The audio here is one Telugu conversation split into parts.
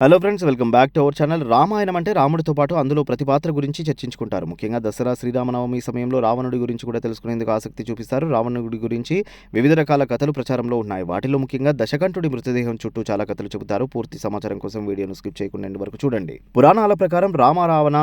Hello friends welcome back to our channel Ramayanam అంటే రాముడితో పాటు అందులో ప్రతి పాత్ర గురించి చర్చించుకుంటారు. ముఖ్యంగా దసరా శ్రీరామనవమి సమయంలో రావణుడి గురించి కూడా తెలుసుకునేందుకు ఆసక్తి చూపిస్తారు. రావణుడి గురించి వివిధ రకాల కథలు ప్రచారంలో ఉన్నాయి. వాటిలో ముఖ్యంగా దశకంఠుడి మృతదేహం చుట్టూ చాలా కథలు చెబుతారు. పూర్తి సమాచారం కోసం వీడియోను స్కిప్ చేయకుండా వరకు చూడండి. పురాణాల ప్రకారం రామరావణ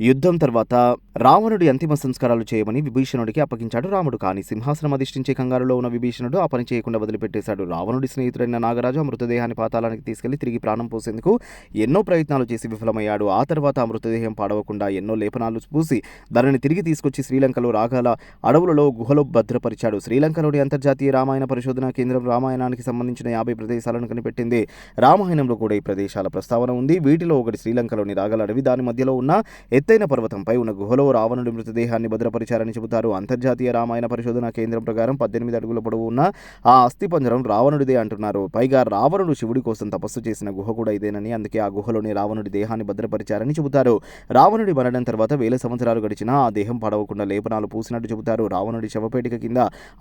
యుద్ధం తర్వాత రావణుడి అంతిమ సంస్కారాలు చేయమని విభీషణుడికి అప్పగించాడు రాముడు. కానీ సింహాసనం అధిష్ఠించే కంగారులో ఉన్న విభీషణుడు ఆ పని చేయకుండా వదిలిపెట్టేశాడు. రావణుడి స్నేహితుడైన నాగరాజు ఆ మృతదేహాన్ని పాతాళానికి తీసుకెళ్ళి తిరిగి ప్రాణం పోసేందుకు ఎన్నో ప్రయత్నాలు చేసి విఫలమయ్యాడు. ఆ తర్వాత ఆ మృతదేహం పాడవకుండా ఎన్నో లేపనాలు పూసి దానిని తిరిగి తీసుకొచ్చి శ్రీలంకలో రాగాల అడవులలో గుహలో భద్రపరిచాడు. శ్రీలంకలోని అంతర్జాతీయ రామాయణ పరిశోధన కేంద్రం రామాయణానికి సంబంధించిన యాభై ప్రదేశాలను కనిపెట్టింది. రామాయణంలో కూడా ఈ ప్రదేశాల ప్రస్తావన ఉంది. వీటిలో ఒకటి శ్రీలంకలోని రాగల అడవి. దాని మధ్యలో ఉన్న ఎత్తు ఎత్తైన పర్వతంపై ఉన్న గుహలో రావణుడి మృతదేహాన్ని భద్రపరిచారని చెబుతారు. అంతర్జాతీయ రామాయణ పరిశోధన కేంద్రం ప్రకారం పద్దెనిమిది అడుగుల పొడవు ఉన్న ఆ అస్థిపంజరం రావణుడిదే అంటున్నారు. పైగా రావణుడు శివుడి కోసం తపస్సు చేసిన గుహ కూడా ఇదేనని అందుకే ఆ గుహలోని రావణుడి దేహాన్ని భద్రపరిచారని చెబుతారు. రావణుడి మరణం తర్వాత వేల సంవత్సరాలు గడిచినా ఆ దేహం పడవకుండా లేపనాలు పూసినట్టు చెబుతారు. రావణుడి శవపేటిక కింద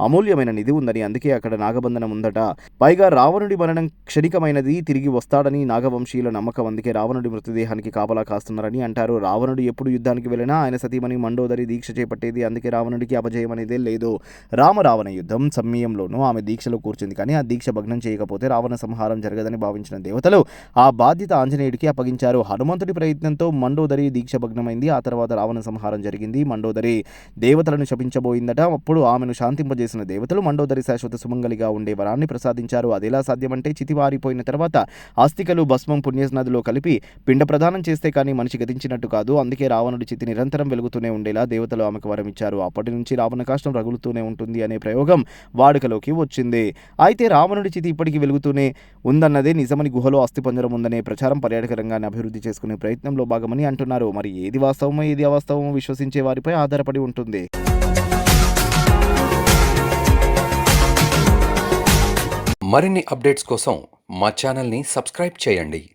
అమూల్యమైన నిధి ఉందని అందుకే అక్కడ నాగబంధనం ఉందట. పైగా రావణుడి మరణం క్షణికమైనది తిరిగి వస్తాడని నాగవంశీయుల నమ్మకం అందుకే రావణుడి మృతదేహానికి కాపలా కాస్తున్నారని అంటారు. రావణుడు ఎప్పుడు యుద్ధానికి వెళ్ళినా ఆయన సతీమణి మండోదరి దీక్ష చేపట్టేది అందుకే రావణుడికి అపజయం అనేదే లేదు. రామరావణ యుద్ధం సమయంలోనూ ఆమె దీక్షలో కూర్చుంది. కానీ ఆ దీక్ష భగ్నం చేయకపోతే రావణ సంహారం జరగదని భావించిన దేవతలు ఆ బాధ్యత ఆంజనేయుడికి అప్పగించారు. హనుమంతుడి ప్రయత్నంతో మండోదరి దీక్ష భగ్నమైంది. ఆ తర్వాత రావణ సంహారం జరిగింది. మండోదరి దేవతలను శపించబోయిందట. అప్పుడు ఆమెను శాంతింపజేసిన దేవతలు మండోదరి శాశ్వత సుమంగలిగా ఉండే వరాన్ని ప్రసాదించారు. అదేలా సాధ్యమంటే చితివారిపోయిన తర్వాత ఆస్తికలు భస్మం పుణ్యనదిలో కలిపి పిండ ప్రదానం చేస్తే కానీ మనిషి గతించినట్టు కాదు. అందుకే రావణుడి చితి నిరంతరం వెలుగుతూనే ఉండేలా దేవతలు ఆమెకు వరం ఇచ్చారు అప్పటి నుంచి రావణ కాష్టం రగులుతూనే ఉంటుంది అనే ప్రయోగం వాడుకలోకి వచ్చింది. అయితే రావణుడి చితి ఇప్పటికీ వెలుగుతూనే ఉందన్నదే నిజమని గుహలో అస్థిపంజరం ఉందనే ప్రచారం పర్యాటక రంగాన్ని అభివృద్ధి చేసుకునే ప్రయత్నంలో భాగమని అంటున్నారు. మరి ఏది వాస్తవమో ఏది అవాస్తవమో విశ్వసించే వారిపై ఆధారపడి ఉంటుంది. మరిన్ని అప్డేట్స్ కోసం మా ఛానల్ని సబ్స్క్రైబ్ చేయండి.